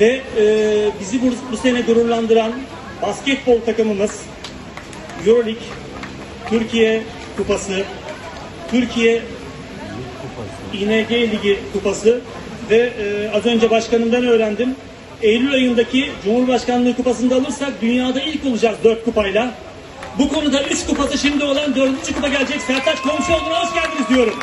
Ve e, bizi bu, bu sene gururlandıran basketbol takımımız Euroleague, Türkiye Kupası, Türkiye İNG Ligi Kupası ve e, az önce başkanımdan öğrendim. Eylül ayındaki Cumhurbaşkanlığı kupasını da alırsak dünyada ilk olacağız dört kupayla. Bu konuda üç kupası şimdi olan dördüncü kupa gelecek. Sertaç Komşuoğlu'na hoş geldiniz diyorum.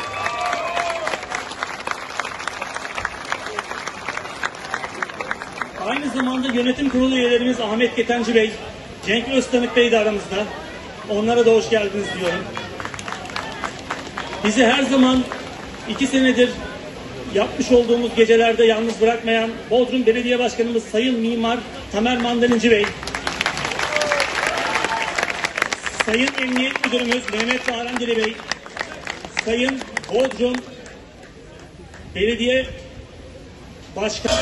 Aynı zamanda yönetim kurulu üyelerimiz Ahmet Ketenci Bey, Cenk Öztanık Bey de aramızda. Onlara da hoş geldiniz diyorum. Bizi her zaman iki senedir yapmış olduğumuz gecelerde yalnız bırakmayan Bodrum Belediye Başkanımız Sayın Mimar Tamer Mandalinci Bey, Sayın Emniyet Müdürümüz Mehmet Bahrandili Bey, Sayın Bodrum Belediye Başkanı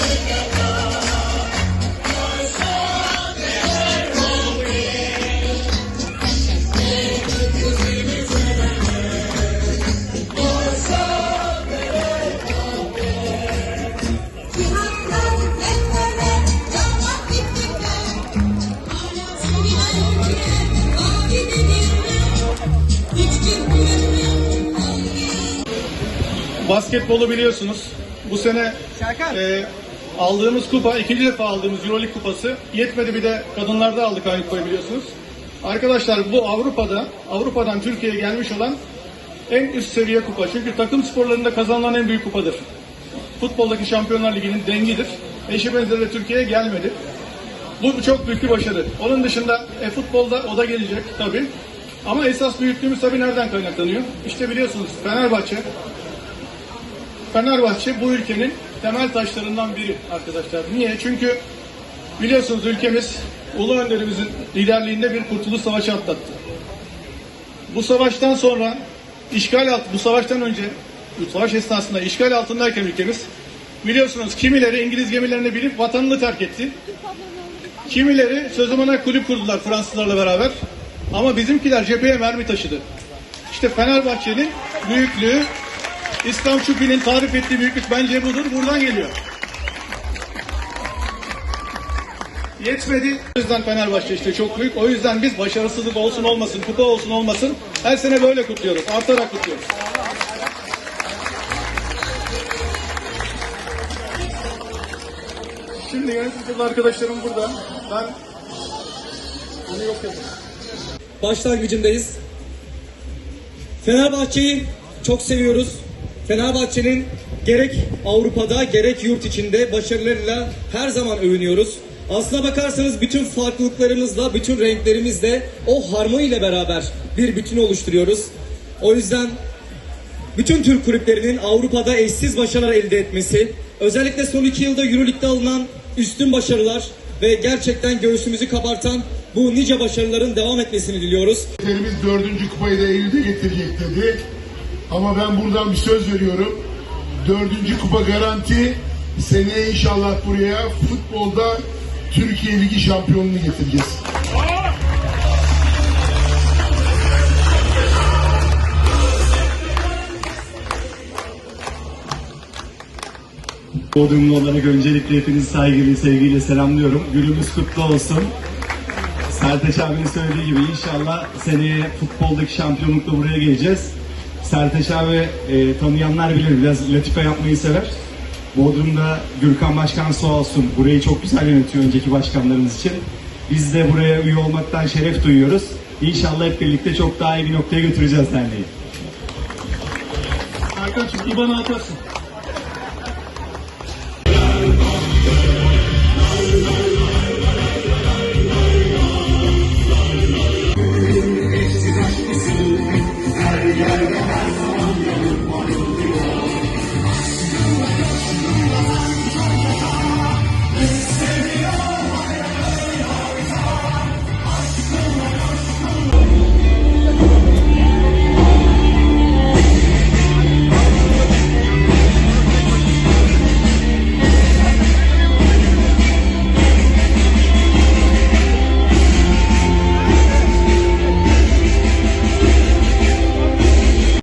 Basketbolu biliyorsunuz. Bu sene e, aldığımız kupa, ikinci defa aldığımız Euroleague kupası yetmedi bir de kadınlarda aldık aynı kupayı biliyorsunuz. Arkadaşlar bu Avrupa'da, Avrupa'dan Türkiye'ye gelmiş olan en üst seviye kupa. Çünkü takım sporlarında kazanılan en büyük kupadır. Futboldaki Şampiyonlar Ligi'nin dengidir. Eşi benzeri de Türkiye'ye gelmedi. Bu çok büyük bir başarı. Onun dışında e, futbolda o da gelecek tabii. Ama esas büyüklüğümüz tabii nereden kaynaklanıyor? İşte biliyorsunuz Fenerbahçe, Fenerbahçe bu ülkenin temel taşlarından biri arkadaşlar. Niye? Çünkü biliyorsunuz ülkemiz Ulu Önderimizin liderliğinde bir kurtuluş savaşı atlattı. Bu savaştan sonra işgal alt, bu savaştan önce bu savaş esnasında işgal altındayken ülkemiz biliyorsunuz kimileri İngiliz gemilerine binip vatanını terk etti. Kimileri sözümüne kulüp kurdular Fransızlarla beraber. Ama bizimkiler cepheye mermi taşıdı. İşte Fenerbahçe'nin büyüklüğü İslam Şufi'nin tarif ettiği büyüklük bence budur. Buradan geliyor. Yetmedi. O yüzden Fenerbahçe işte çok büyük. O yüzden biz başarısızlık olsun olmasın, kupa olsun olmasın her sene böyle kutluyoruz. Artarak kutluyoruz. Şimdi yönetim kurulu arkadaşlarım burada. Ben bunu yok yapayım. başlangıcındayız. Fenerbahçe'yi çok seviyoruz. Fenerbahçe'nin gerek Avrupa'da gerek yurt içinde başarılarıyla her zaman övünüyoruz. Aslına bakarsanız bütün farklılıklarımızla, bütün renklerimizle o harmoniyle beraber bir bütün oluşturuyoruz. O yüzden bütün Türk kulüplerinin Avrupa'da eşsiz başarılar elde etmesi, özellikle son iki yılda Euroleague'de alınan üstün başarılar ve gerçekten göğsümüzü kabartan bu nice başarıların devam etmesini diliyoruz. Terimiz dördüncü kupayı da Eylül'de getirecek dedi. Ama ben buradan bir söz veriyorum. Dördüncü kupa garanti. Seneye inşallah buraya futbolda Türkiye Ligi şampiyonluğunu getireceğiz. Bodrumlu olarak öncelikle hepinizi saygıyla, sevgiyle selamlıyorum. Günümüz kutlu olsun. Sertaç abinin söylediği gibi inşallah seneye futboldaki şampiyonlukla buraya geleceğiz. Serteş abi e, tanıyanlar bilir biraz latife yapmayı sever. Bodrum'da Gürkan Başkan sağ olsun burayı çok güzel yönetiyor önceki başkanlarımız için. Biz de buraya üye olmaktan şeref duyuyoruz. İnşallah hep birlikte çok daha iyi bir noktaya götüreceğiz derneği. Arkadaşım İban'ı atarsın.